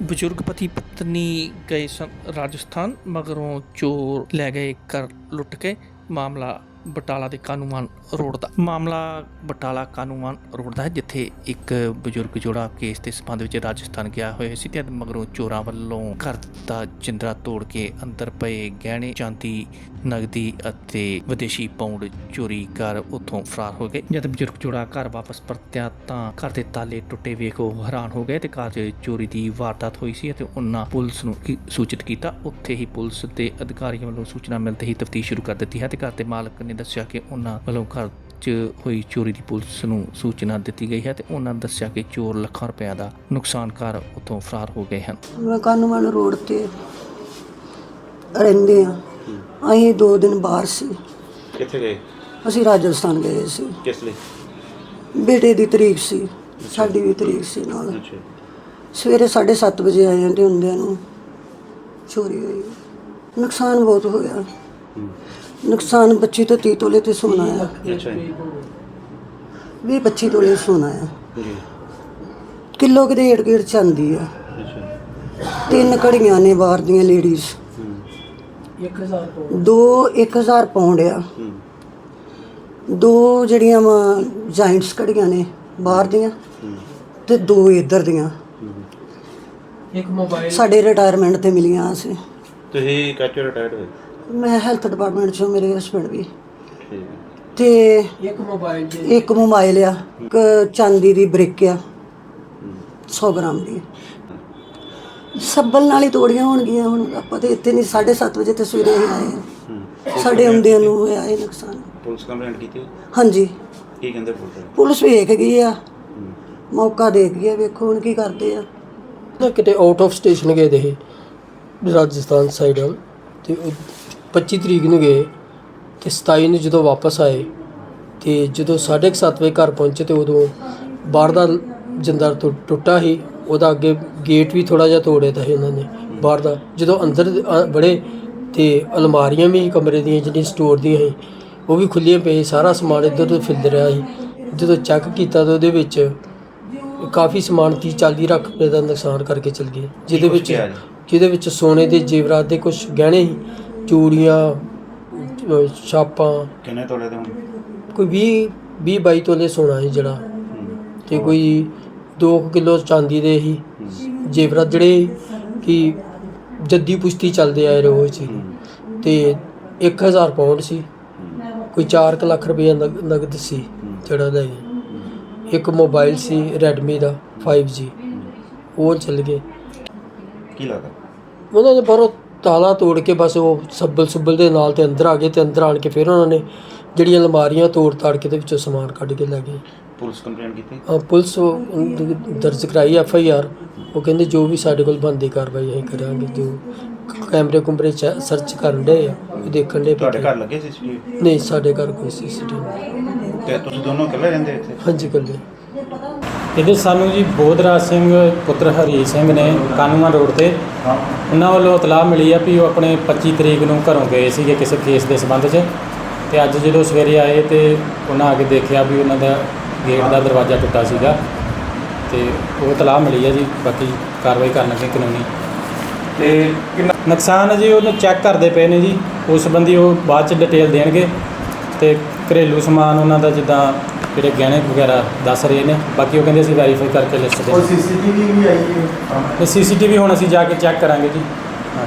ਬਜ਼ੁਰਗ ਪਤੀ ਪਤਨੀ ਗਏ ਸਨ ਰਾਜਸਥਾਨ, ਮਗਰੋਂ ਚੋਰ ਲੈ ਗਏ ਘਰ ਲੁੱਟ ਕੇ। ਮਾਮਲਾ ਬਟਾਲਾ ਦੇ ਕਾਨੂੰਵਾਨ ਰੋਡ ਦਾ। ਮਾਮਲਾ ਬਟਾਲਾ ਕਾਨੂੰਵਾਨ ਰੋਡ ਦਾ ਹੈ, ਜਿੱਥੇ ਇੱਕ ਬਜ਼ੁਰਗ ਜੋੜਾ ਕੇਸ ਦੇ ਸਬੰਧ ਵਿੱਚ ਰਾਜਸਥਾਨ ਗਿਆ ਹੋਇਆ ਸੀ ਤੇ ਮਗਰੋਂ ਚੋਰਾਂ ਵੱਲੋਂ ਘਰ ਦਾ ਜਿੰਦਰਾ ਤੋੜ ਕੇ ਅੰਦਰ ਪਏ ਗਹਿਣੇ, ਚਾਂਦੀ ਨਗਦੀ ਅਤੇ ਵਿਦੇਸ਼ੀ ਪਾਉਂਡ ਚੋਰੀ ਕਰ ਉੱਥੋਂ ਫਰਾਰ ਹੋ ਗਏ। ਜਦ ਬਜ਼ੁਰਗ ਜੋੜਾ ਘਰ ਵਾਪਸ ਪਰਤਿਆ ਤਾਂ ਘਰ ਦੇ ਤਾਲੇ ਟੁੱਟੇ ਵੇਖ ਉਹ ਹੈਰਾਨ ਹੋ ਗਏ ਤੇ ਘਰ 'ਚ ਚੋਰੀ ਦੀ ਵਾਰਦਾਤ ਹੋਈ ਸੀ ਅਤੇ ਉਹਨਾਂ ਪੁਲਿਸ ਨੂੰ ਸੂਚਿਤ ਕੀਤਾ। ਉੱਥੇ ਹੀ ਪੁਲਿਸ ਦੇ ਅਧਿਕਾਰੀਆਂ ਵੱਲੋਂ ਸੂਚਨਾ ਮਿਲਦੇ ਹੀ ਤਫਤੀਸ਼ ਸ਼ੁਰੂ ਕਰ ਦਿੱਤੀ ਹੈ ਤੇ ਘਰ ਦੇ ਮਾਲਕ ਨੇ ਦੱਸਿਆ ਕਿ ਉਹਨਾਂ ਵੱਲੋਂ ਘਰ 'ਚ ਹੋਈ ਚੋਰੀ ਦੀ ਪੁਲਿਸ ਨੂੰ ਸੂਚਨਾ ਦਿੱਤੀ ਗਈ ਹੈ ਤੇ ਉਹਨਾਂ ਦੱਸਿਆ ਕਿ ਚੋਰ ਲੱਖਾਂ ਰੁਪਏ ਦਾ ਨੁਕਸਾਨ ਕਰ ਉੱਥੋਂ ਫਰਾਰ ਹੋ ਗਏ ਹਨ। ਕਾਨੂੰਨ ਰੋਡ ਤੇ ਰਹਿੰਦੇ ਆ ਅਸੀਂ ਦੋ ਦਿਨ ਬਾਹਰ ਸੀ। ਕਿੱਥੇ ਗਏ? ਅਸੀਂ ਰਾਜਸਥਾਨ ਗਏ ਸੀ। ਕਿਸ ਲਈ? ਬੇਟੇ ਦੀ ਤਰੀਕ ਸੀ। ਸਾਡੀ ਵੀ ਤਰੀਕ ਸੀ ਨਾਲ। ਅੱਛਾ। ਸਵੇਰੇ 7:30 ਵਜੇ ਆਏ ਤੇ ਹੁੰਦਿਆਂ ਨੂੰ। ਚੋਰੀ ਹੋਈ। ਨੁਕਸਾਨ ਬਹੁਤ ਹੋਇਆ। ਨੁਕਸਾਨ 25 ਤੋਂ 30 ਤੋਲੇ ਤੇ ਸੋਨਾ ਆ ਅੱਛਾ 20 25 ਤੋਲੇ ਸੋਨਾ ਆ ਜੀ। ਕਿਲੋ ਕਿਤੇ ਏੜ ਗੇੜ ਚਾਂਦੀ ਆ। ਅੱਛਾ। ਤਿੰਨ ਘੜੀਆਂ ਨੇ ਬਾਹਰ ਦੀਆਂ ਲੇਡੀਜ਼। ਹੂੰ ਦੋ 1000 ਪਾਉਂਡ ਆ। ਹੂੰ। ਦੋ ਜਿਹੜੀਆਂ ਵਾ ਜਾਇੰਟਸ ਘੜੀਆਂ ਨੇ ਬਾਹਰ ਦੀਆਂ ਤੇ ਦੋ ਇੱਧਰ ਦੀਆਂ। ਹੂੰ। ਸਾਡੇ ਰਿਟਾਇਰਮੈਂਟ ਤੇ ਮਿਲੀਆਂ ਸੀ ਤੁਸੀਂ ਕਾਚੋ ਰਿਟਾਇਰਡ ਹੋਏ? ਮੈਂ ਹੈਲਥ ਡਿਪਾਰਟਮੈਂਟ ਚੋਂ ਮੇਰੇ ਹਸਬੰਡ ਵੀ। ਤੇ ਇੱਕ ਮੋਬਾਈਲ ਇੱਕ ਮੋਬਾਈਲ ਆ ਇੱਕ ਚਾਂਦੀ ਦੀ ਬ੍ਰਿਕ ਆ। 100 ਗ੍ਰਾਮ ਦੀ। ਸੱਬਲ ਨਾਲ ਹੀ ਤੋੜੀਆਂ ਹੋਣਗੀਆਂ ਹੁਣ ਆਪਾਂ ਤੇ ਇੱਥੇ ਨਹੀਂ 7:30 ਵਜੇ ਤੇ ਸਵੇਰੇ ਹੀ ਆਏ। ਹੂੰ। ਸਾਡੇ ਆਉਂਦਿਆਂ ਨੂੰ ਹੋਇਆ ਇਹ ਨੁਕਸਾਨ। ਪੁਲਿਸ ਕੰਪਲੇਂਟ ਕੀਤੀ ਹਾਂਜੀ। ਕੀ ਕਹਿੰਦੇ ਪੁਲਿਸ ਪੁਲਿਸ ਵੇਖ ਗਈ ਆ। ਮੌਕਾ ਦੇਖ ਗਈ ਆ ਵੇਖੋ ਹੁਣ ਕੀ ਕਰਦੇ ਆ। ਨਾ ਕਿਤੇ ਆਊਟ ਆਫ ਸਟੇਸ਼ਨ ਗਏ ਦੇ ਰਾਜਸਥਾਨ ਸਾਈਡ ਵੱਲ। ਤੇ ਉਹ 25 ਤਰੀਕ ਨੂੰ ਗਏ ਤੇ 27 ਨੂੰ ਜਦੋਂ ਵਾਪਸ ਆਏ ਤੇ ਜਦੋਂ 7:30 ਵਜੇ ਘਰ ਪਹੁੰਚੇ ਤੇ ਉਦੋਂ ਬਾਹਰ ਦਾ ਜੰਦਰ ਟੁੱਟਾ ਸੀ। ਉਹਦਾ ਅੱਗੇ ਗੇਟ ਵੀ ਥੋੜਾ ਜਿਹਾ ਤੋੜਿਆ ਤਾਂ ਸੀ ਉਹਨਾਂ ਨੇ ਬਾਹਰ ਦਾ। ਜਦੋਂ ਅੰਦਰ ਅ- ਵੜੇ ਤੇ ਅਲਮਾਰੀਆਂ ਵੀ ਕਮਰੇ ਦੀਆਂ ਜਿਹੜੀਆਂ ਸਟੋਰ ਦੀਆਂ ਸੀ ਉਹ ਵੀ ਖੁੱਲੀਆਂ ਪਈ ਸਾਰਾ ਸਮਾਨ ਇੱਧਰ ਉੱਧਰ ਫਿਰਦ ਰਿਹਾ ਸੀ। ਜਦੋਂ ਚੈੱਕ ਕੀਤਾ ਤਾਂ ਉਹਦੇ ਵਿੱਚ ਕਾਫੀ ਸਮਾਨ 30 40 ਲੱਖ ਰੁਪਏ ਦਾ ਨੁਕਸਾਨ ਕਰਕੇ ਚਲ ਗਏ ਜਿਹਦੇ ਕੁਛ ਵਿੱਚ ਗਿਆ ਜੀ? ਜਿਹਦੇ ਵਿੱਚ ਸੋਨੇ ਦੇ ਜੇਵਰਾਤ ਦੇ ਕੁਝ ਗਹਿਣੇ ਸੀ ਚੂੜੀਆਂ ਅਹ ਛਾਪਾਂ। ਕਿੰਨੇ ਤੋਲੇ ਦੇ ਹੁਣ ਕੋਈ 20 20 22 ਤੋਲੇ ਸੋਨਾ ਸੀ ਜਿਹੜਾ। ਹੂੰ। ਤੇ ਕੋਈ 2 ਕਿਲੋ ਚਾਂਦੀ ਦੇ ਹੂੰ ਜੇਵਰਾਤ ਜਿਹੜੇ ਕਿ ਜੱਦੀ ਪੁਸ਼ਤੀ ਚੱਲਦੇ ਆਏ ਰੋਜ਼ ਹੂੰ ਤੇ 1000 ਪਾਉਂਡ ਸੀ। ਕੋਈ 4 ਲੱਖ ਰੁਪਏ ਨਗ- ਨਗਦ ਸੀ ਜਿਹੜਾ ਲੈ ਗਏ। ਇੱਕ ਮੋਬਾਈਲ ਸੀ Redmi ਦਾ 5G ਉਹ ਚੱਲ ਗਏ। ਕੀ ਲੱਗਦਾ? ਉਹਨਾਂ ਨੇ ਬਾਹਰੋਂ ਤਾਲਾ ਤੋੜ ਕੇ ਬਸ ਉਹ ਸੱਬਲ ਸੁੱਬਲ ਦੇ ਨਾਲ ਤੇ ਅੰਦਰ ਆ ਗਏ ਤੇ ਅੰਦਰ ਆਣ ਕੇ ਫਿਰ ਉਹਨਾਂ ਨੇ ਜਿਹੜੀਆਂ ਅਲਮਾਰੀਆਂ ਤੋੜ ਤਾੜ ਕੇ ਤੇ ਵਿੱਚੋਂ ਸਮਾਨ ਕੱਢ ਕੇ ਲੈ ਗਏ। ਪੁਲਿਸ ਕੰਪਲੇਂਟ ਕੀਤੀ? ਅਹ ਪੁਲਿਸ ਉਹ ਦਰਜ ਕਰਾਈ ਐਫ ਆਈ ਆਰ। ਉਹ ਕਹਿੰਦੇ ਜੋ ਵੀ ਸਾਡੇ ਕੋਲ ਬੰਦੀ ਕਾਰਵਾਈ ਅਸੀਂ ਕਰਾਂਗੇ ਜੋ ਕੈਮਰੇ ਕੁਮਰੇ ਚ ਸਰਚ ਕਰਨ ਦੇ ਆ ਉਹ ਦੇਖਣ ਦੇ ਤੁਹਾਡੇ ਘਰ ਲੱਗੇ ਸੀਸੀਟੀਵੀ? ਨਹੀਂ ਸਾਡੇ ਘਰ ਕੋਈ ਸੀਸੀਟੀਵੀ ਤੇ ਤੁਸੀਂ ਦੋਨੋਂ ਇਕੱਲੇ ਰਹਿੰਦੇ ਇੱਥੇ? ਹਾਂਜੀ ਕੱਲੇ ਇਹਦੇ ਸਾਨੂੰ ਜੀ ਬੋਧਰਾਜ ਸਿੰਘ ਪੁੱਤਰ ਹਰੀ ਸਿੰਘ ਨੇ ਕਾਨੂੰਨ ਰੋਡ ਤੇ ਉਹਨਾਂ ਵੱਲੋਂ ਇਤਲਾਹ ਮਿਲੀ ਆ ਵੀ ਉਹ ਆਪਣੇ 25 ਤਰੀਕ ਨੂੰ ਘਰੋਂ ਗਏ ਸੀਗੇ ਕਿਸੇ ਕੇਸ ਦੇ ਸੰਬੰਧ 'ਚ। ਤੇ ਅੱਜ ਜਦੋਂ ਸਵੇਰੇ ਆਏ ਤੇ ਉਹਨਾਂ ਆ ਕੇ ਦੇਖਿਆ ਵੀ ਉਹਨਾਂ ਦਾ ਗੇਟ ਦਾ ਦਰਵਾਜ਼ਾ ਟੁੱਟਾ ਸੀਗਾ ਤੇ ਉਹ ਇਤਲਾਹ ਮਿਲੀ ਆ ਜੀ ਬਾਕੀ ਕਾਰਵਾਈ ਕਰਨ ਲੱਗੇ ਕਾਨੂੰਨੀ। ਤੇ ਕਿੰਨਾ ਨੁਕਸਾਨ ਹੈ ਜੀ ਉਹਨੂੰ ਚੈੱਕ ਕਰਦੇ ਪਏ ਨੇ ਜੀ ਉਸ ਸੰਬੰਧੀ ਉਹ ਬਾਅਦ ਚ ਡਿਟੇਲ ਦੇਣਗੇ ਤੇ ਘਰੇਲੂ ਸਮਾਨ ਉਹਨਾਂ ਦਾ ਜਿੱਦਾਂ ਜਿਹੜੇ ਗਹਿਣੇ ਵਗੈਰਾ ਦੱਸ ਰਹੇ ਨੇ ਬਾਕੀ ਉਹ ਕਹਿੰਦੇ ਅਸੀਂ ਵੈਰੀਫਾਈ ਕਰਕੇ ਲਿਸਟ ਦੇ ਸੀਸੀਟੀਵੀ ਵੀ ਆਈ ਹੈ। ਤੇ ਸੀਸੀਟੀਵੀ ਹੁਣ ਅਸੀਂ ਜਾ ਕੇ ਚੈੱਕ ਕਰਾਂਗੇ ਜੀ। ਹਾਂ।